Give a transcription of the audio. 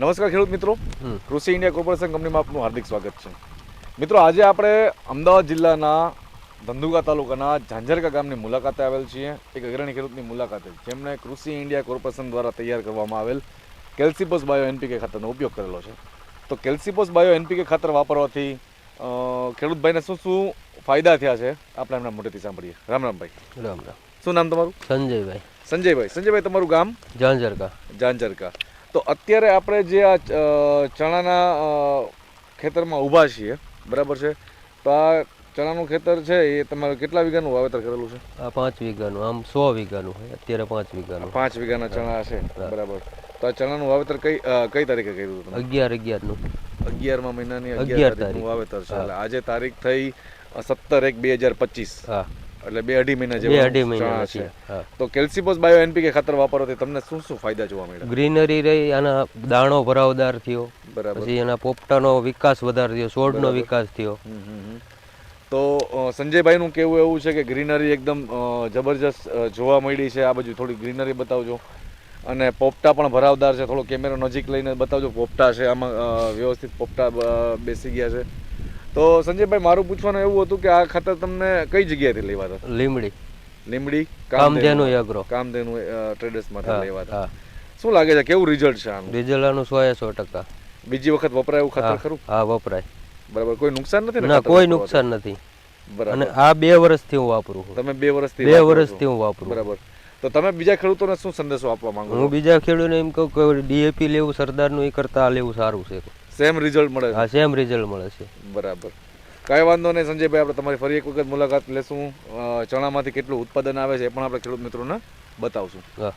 નમસ્કાર ખેડૂત મિત્રો. કૃષિ ઇન્ડિયા કોર્પોરેશન કંપનીમાં આપનું હાર્દિક સ્વાગત છે. મિત્રો આજે આપણે અમદાવાદ જિલ્લાના ધંધુકા તાલુકાના ઝાંઝરકા ગામની મુલાકાતે આવેલ છીએ. એક અગ્રણી ખેડૂતની મુલાકાતે જેમણે કૃષિ ઇન્ડિયા કોર્પોરેશન દ્વારા તૈયાર કરવામાં આવેલ કેલ્સિપોસ બાયો એનપીકે ખાતરનો ઉપયોગ કરેલો છે. તો કેલ્સિપોસ બાયો એનપીકે ખાતર વાપરવાથી ખેડૂતભાઈને શું શું ફાયદા થયા છે? આપણે એમના મોટેથી સાંભળીએ. રામ રામભાઈ રામ રામ. શું નામ તમારું? સંજયભાઈ. સંજયભાઈ. સંજયભાઈ તમારું ગામ? ઝાંઝરકા. ઝાંઝરકા. તો અત્યારે આપણે જે આ ચણાના ખેતરમાં ઊભા છીએ બરાબર છે? તો આ ચણાનું ખેતર છે એ તમારે કેટલા વીઘાનું વાવેતર કરેલું છે? આ પાંચ વીઘાનું આમ સો વીઘાનું અત્યારે પાંચ વીઘાનું. પાંચ વીઘાના ચણા છે બરાબર. તો આ ચણાનું વાવેતર કઈ કઈ તારીખે કર્યું હતું અગિયાર અગિયારનું. અગિયારમા મહિનાની અગિયાર તારીખનું તારીખ. વાવેતર છે. એટલે આજે તારીખ થઈ સત્તર એક બે હજાર પચીસ. હા. એટલે બે અઢી મહિના જેવા અઢી મહિના છે તો કેલ્સિપોસ બાયો એનપીકે ખાતર તો તમને શું શું ફાયદા જોવા મળ્યા? ગ્રીનરી રહી આના દાણો ભરાવદાર થયો. બરાબર. પછી એના પોપટાનો વિકાસ વધારે થયો છોડનો વિકાસ થયો. તો સંજયભાઈ સંજયભાઈનું કહેવું એવું છે કે ગ્રીનરી એકદમ જબરજસ્ત જોવા મળી છે આ બાજુ થોડી ગ્રીનરી બતાવજો. અને પોપટા પણ ભરાવદાર છે થોડો કેમેરો નજીક લઈને બતાવજો. પોપટા છે આમાં વ્યવસ્થિત પોપટા બેસી ગયા છે. તો સંજયભાઈ મારું પૂછવાનું એવું હતું કે આ ખાતર તમને કઈ જગ્યાએથી લેવા હતા? લીમડી લીમડી કામધેનુ એગ્રો કામધેનુ ટ્રેડર્સમાંથી હા લેવા હતા. શું લાગે છે કેવું રિઝલ્ટ છે આનું? રિઝલ્ટ આનું સો એ સો ટકા. બીજી વખત વપરાય એવું ખાતર ખરું? હા વપરાય. બરાબર કોઈ નુકસાન નથી ને કોઈ નુકસાન નથી. અને આ બે વર્ષથી હું વાપરું છું. તમે બે વર્ષથી બે. વર્ષથી હું વાપરું બરાબર. તો તમે બીજા ખેડૂતોને શું સંદેશો આપવા માંગો હું બીજા ખેડૂતોને એમ કહું કે ડીએપી લેવું સરદારનું એ કરતા આ લેવું સારું છે. સેમ રિઝલ્ટ મળે છે. હા સેમ રિઝલ્ટ મળે છે. બરાબર. કાંઈ વાંધો નહીં સંજયભાઈ આપણે તમારી ફરી એક વખત મુલાકાત લેશું. ચણામાંથી કેટલું ઉત્પાદન આવે છે એ પણ આપણે ખેડૂત મિત્રોને બતાવશું. હા.